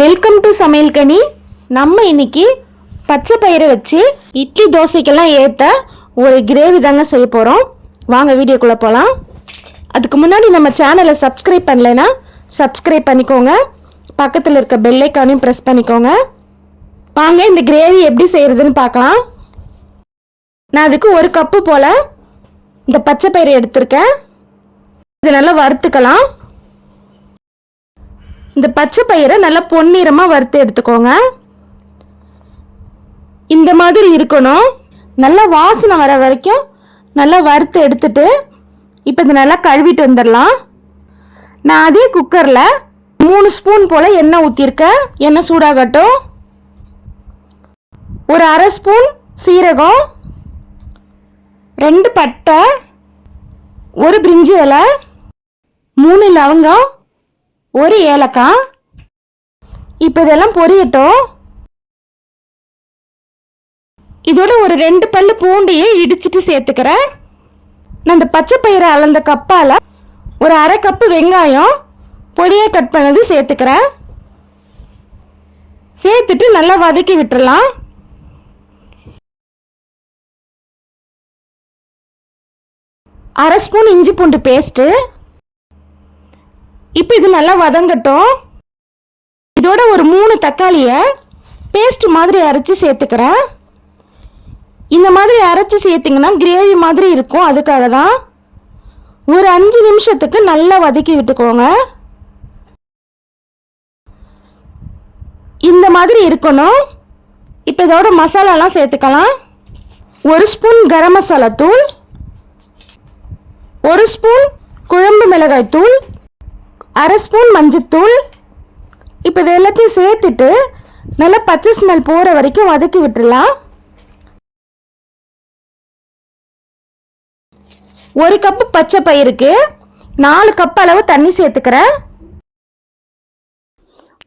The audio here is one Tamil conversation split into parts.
வெல்கம் டு சமையல் கனி. நம்ம இன்னைக்கு பச்சை பயிரை வச்சு இட்லி தோசைக்கெல்லாம் ஏற்ற ஒரு கிரேவி தாங்க செய்ய போகிறோம் வாங்க வீடியோக்குள்ளே போகலாம் அதுக்கு முன்னாடி நம்ம சேனலை சப்ஸ்கிரைப் பண்ணலைன்னா சப்ஸ்கிரைப் பண்ணிக்கோங்க. பக்கத்தில் இருக்க பெல்லைக்கானையும் ப்ரெஸ் பண்ணிக்கோங்க. வாங்க இந்த கிரேவி எப்படி செய்கிறதுன்னு பார்க்கலாம். நான் அதுக்கு ஒரு கப்பு போல் இந்த பச்சை பயிரை எடுத்திருக்கேன். இது நல்லா வறுத்துக்கலாம். இந்த பச்சை பயிரை நல்லா பொன்னிறமாக வறுத்து எடுத்துக்கோங்க. இந்த மாதிரி இருக்கணும். நல்லா வாசனை வர வரைக்கும் நல்லா வறுத்து எடுத்துட்டு இப்போ இது நல்லா கழுவிட்டு வந்துடலாம். நான் அதே குக்கரில் மூணு ஸ்பூன் போல் எண்ணெய் ஊற்றிருக்கேன் எண்ணெய் சூடாகட்டும். ஒரு அரை ஸ்பூன் சீரகம் ரெண்டு பட்டை ஒரு பிரிஞ்சி இலை மூணு லவங்கம் ஒரு ஏலக்காய். இப்போ இதெல்லாம் பொரியட்டும். இதோட ஒரு ரெண்டு பல்லு பூண்டையே இடிச்சிட்டு சேர்த்துக்கிறேன். நான் இந்த பச்சை பயிரை அளந்த கப்பால் ஒரு அரை கப்பு வெங்காயம் பொடியாக கட் பண்ணது சேர்த்துக்கிறேன். சேர்த்துட்டு நல்லா வதக்கி விட்டுடலாம் அரை ஸ்பூன் இஞ்சி பூண்டு பேஸ்ட்டு. இப்போ இது நல்லா வதங்கட்டும். இதோட ஒரு மூணு தக்காளியை பேஸ்ட் மாதிரி அரைச்சி சேர்த்துக்கிறேன். இந்த மாதிரி அரைச்சி சேர்த்திங்கன்னா கிரேவி மாதிரி இருக்கும். அதுக்காக தான் ஒரு அஞ்சு நிமிஷத்துக்கு நல்லா வதக்கி விட்டுக்கோங்க. இந்த மாதிரி இருக்கணும். இப்போ இதோட மசாலாலாம் சேர்த்துக்கலாம். ஒரு ஸ்பூன் கரம் மசாலா தூள் ஒரு ஸ்பூன் குழம்பு மிளகாய் தூள் அரை ஸ்பூன் மஞ்சத்தூள். இப்போ இது எல்லாத்தையும் சேர்த்துட்டு நல்லா பச்சை ஸ்மெல் போகிற வரைக்கும் வதக்கி விட்டுடலாம் ஒரு கப்பு பச்சை பயிருக்கு நாலு கப் அளவு தண்ணி சேர்த்துக்கிறேன்.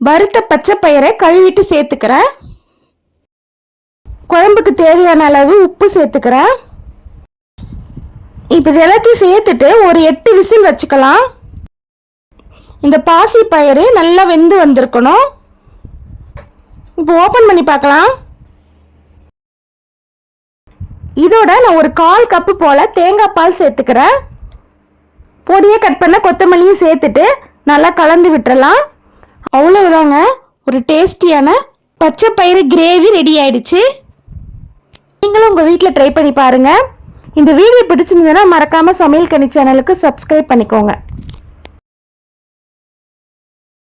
வறுத்த பச்சை பயிரை கழுவிட்டு சேர்த்துக்கிறேன். குழம்புக்கு தேவையான அளவு உப்பு சேர்த்துக்கிறேன். இப்போ இது எல்லாத்தையும் சேர்த்துட்டு ஒரு எட்டு விசில் வச்சுக்கலாம். இந்த பாசி பயிறு நல்லா வெந்து வந்திருக்கணும். இப்போ ஓப்பன் பண்ணி பார்க்கலாம். இதோட நான் ஒரு கால் கப்பு போல் தேங்காய் பால் சேர்த்துக்கிறேன். பொடியை கட் பண்ண கொத்தமல்லியும் சேர்த்துட்டு நல்லா கலந்து விட்டுறலாம். அவ்வளவுதாங்க. ஒரு டேஸ்டியான பச்சை பயிறு கிரேவி ரெடி ஆயிடுச்சு. நீங்களும் உங்கள் வீட்டில் ட்ரை பண்ணி பாருங்கள் இந்த வீடியோ பிடிச்சிருந்ததுன்னா மறக்காமல் சமையல் கனி சேனலுக்கு சப்ஸ்கிரைப் பண்ணிக்கோங்க.